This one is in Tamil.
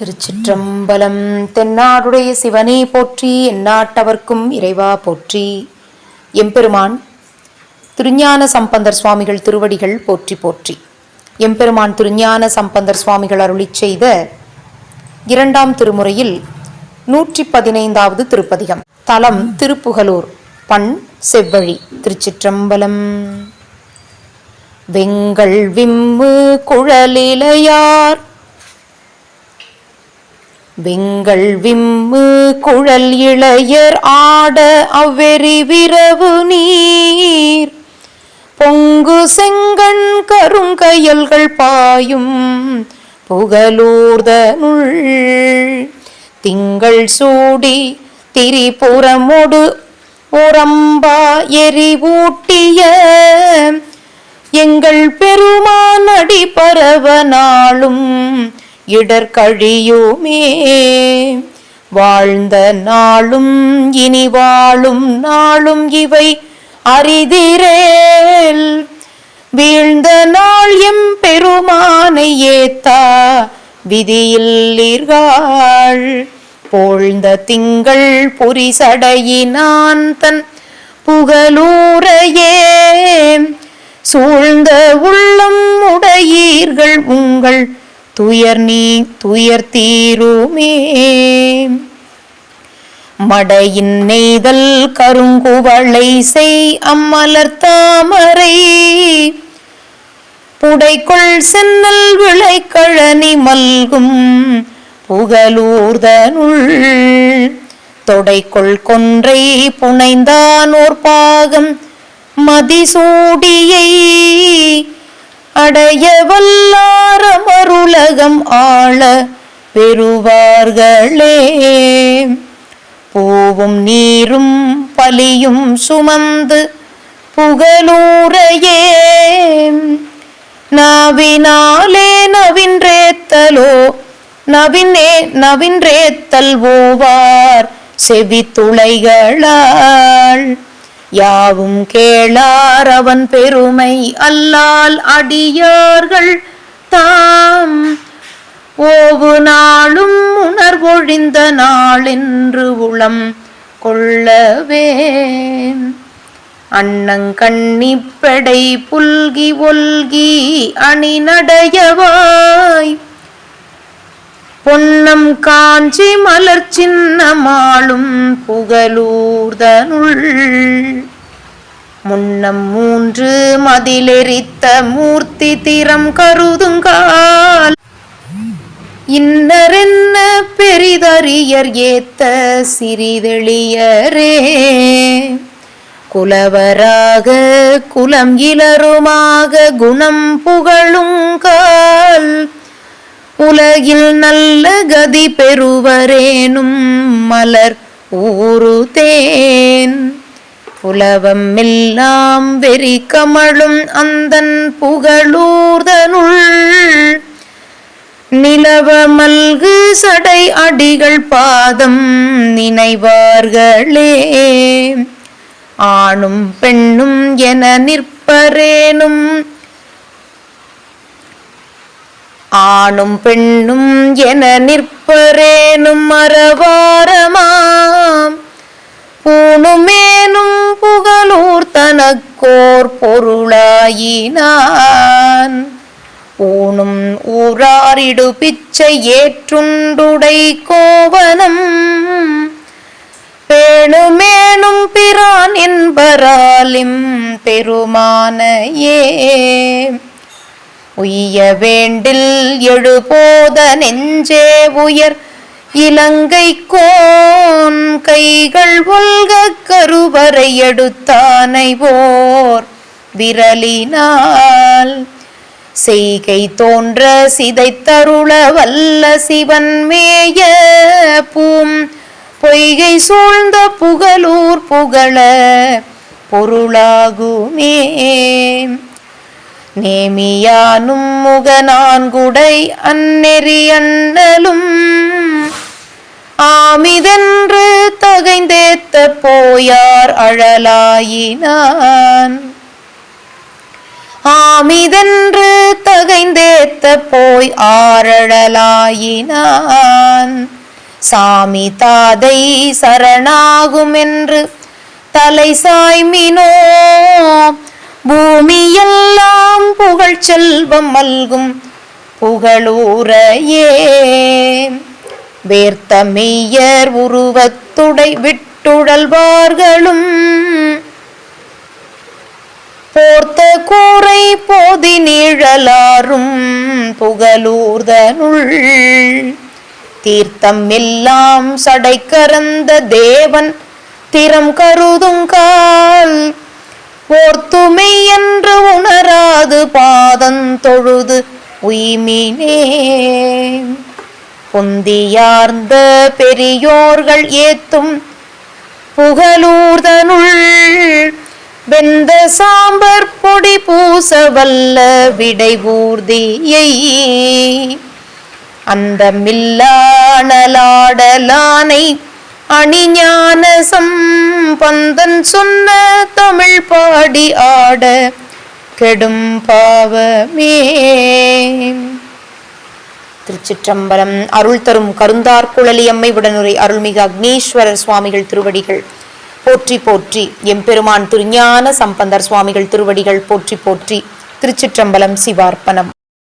திருச்சிற்றம்பலம். தென்னாடுடைய சிவனே போற்றி எந்நாட்டவர்க்கும் இறைவா போற்றி. எம்பெருமான் திருஞான சம்பந்தர் சுவாமிகள் திருவடிகள் போற்றி போற்றி. எம்பெருமான் திருஞான சம்பந்தர் சுவாமிகள் அருளிச் செய்த இரண்டாம் திருமுறையில் நூற்றி பதினைந்தாவது திருப்பதிகம். தலம் திருப்புகலூர். பண் செவ்வழி. திருச்சிற்றம்பலம். வெங்கள் விம்மு குழலிலையார் விங்கள் விம்மு குழல் இளையர் ஆட அவ்வெறி விரவு நீர். பொங்கு செங்கண் கருங்கயல்கள் பாயும் புகலூர்தனுள். திங்கள் சூடி திரிபுறமொடு உரம்பா எரிவூட்டிய எங்கள் பெருமான் அடி பரவ நாளும் இடர்கழியுமே வாழ்ந்த நாளும் இனி வாழும் நாளும் இவை அரிதிரேல். வீழ்ந்த நாள் எம் பெருமானை ஏத்தா விதியில்லீர்கள். போழ்ந்த திங்கள் புரிசடையினான் தன் புகழூரையே சூழ்ந்த உள்ளம் உடையீர்கள் உங்கள் துயர் நீ துயர் தீருமே. மடையின் நெய்தல் கருங்குவளை செய் அம்மலர் தாமரை. புடைக்குள் சென்னல் விளைக்கழனி மல்கும் புகலூர்தனுள். தொடைக்குள் கொன்றை புனைந்தான் ஓர் பாகம் மதிசூடியை. அடைய வல்லாரமருலகம் ஆள பெறுவார்களே. பூவும் நீரும் பலியும் சுமந்து புகழூரையே நாவினாலே நவின்றேத்தலோ நவினே நவின்றேத்தல் ஓவார் செவி துளைகளால் யாவும் கேளார் அவன் பெருமை அல்லால் அடியார்கள் தாம். ஓவு நாளும் உணர்வொழிந்த நாளென்று உளம் கொள்ளவே. அண்ணங்கண்ணிப்படை புல்கி ஒல்கி அணி நடையவாய். பொன்னம் காஞ்சி மலர் சின்னமாளும் புகலூர்தனுள் முன்னம் மூன்று மதிலெரித்த மூர்த்தி திறம் கருதுங்கால். இன்னரென்ன பெரிதறியர் ஏத்த சிறிதெளியரே. குலவராக குலம் இலருமாக குணம் புகழுங்கால் உலகில் நல்ல கதி பெறுவரேனும் மலர் ஊரு தேன் புலவம் எல்லாம் வெறி கமழும் அந்தன் புகழூர்தனுள். நிலவ மல்கு சடை அடிகள் பாதம் நினைவார்களே. ஆணும் பெண்ணும் என நிற்பரேனும் ஆணும் பெண்ணும் என நிற்பரேனும் மரவாரமாம் பூணுமேனும் புகழூர் தனக்கோர் பொருளாயினான். ஊனும் ஊராரிடு பிச்சை ஏற்றுண்டுடை கோவனம். பேணுமேனும் பிரான் என்பராலிம் பெருமானையே. உய்ய வேண்டில் எழுபோத நெஞ்சே உயர். இலங்கை கோன் கைகள் ஒல்க கருவறை எடுத்தானை போர். விரலினால் செய்கை தோன்ற சிதைத்தருள வல்ல சிவன் மேய பூம். பொய்கை சூழ்ந்த புகழூர் புகழ பொருளாகுமே. நேமியானும் முகநான்குடை அந்நெறி அண்ணலும். ஆமிதென்று தகைந்தேத்த போயார் அழலாயினான். ஆமிதென்று தகைந்தேத்த போய் ஆரழலாயினான் சாமி தாதை சரணாகுமென்று தலை சாய்மினோ பூமியெல்லாம் புகழ் செல்வம் மல்கும் புகழூரையே. வேர்த்த மெய்யர் உருவத்துடை விட்டுழல்வார்களும் போர்த்த கூரை போதி நிழலாரும் புகழூர்தனுள். தீர்த்தம் எல்லாம் சடை கறந்த தேவன் திறம் கருதுங்கால் ஓர்த்துமை என்று உணராது பாதம் தொழுது உய்மினே. பொந்தியார்ந்த பெரியோர்கள் ஏத்தும் புகழூர்தனுள் வெந்த சாம்பர் பொடி பூச வல்ல விடைபூர்தியை அந்த மில்லானலாடலானை அணிஞான சம்பந்தன் சொன்ன தமிழ் பாடி ஆட கெடும் பாவமே. திருச்சிற்றம்பலம் அருள் தரும் கருந்தார் குழலி அம்மை உடனுரை அருள்மிகு அக்னீஸ்வரர் சுவாமிகள் திருவடிகள். போற்றி போற்றி. எம்பெருமான் திருஞான சம்பந்தர் சுவாமிகள் திருவடிகள். போற்றி போற்றி. திருச்சிற்றம்பலம் சிவார்ப்பணம்.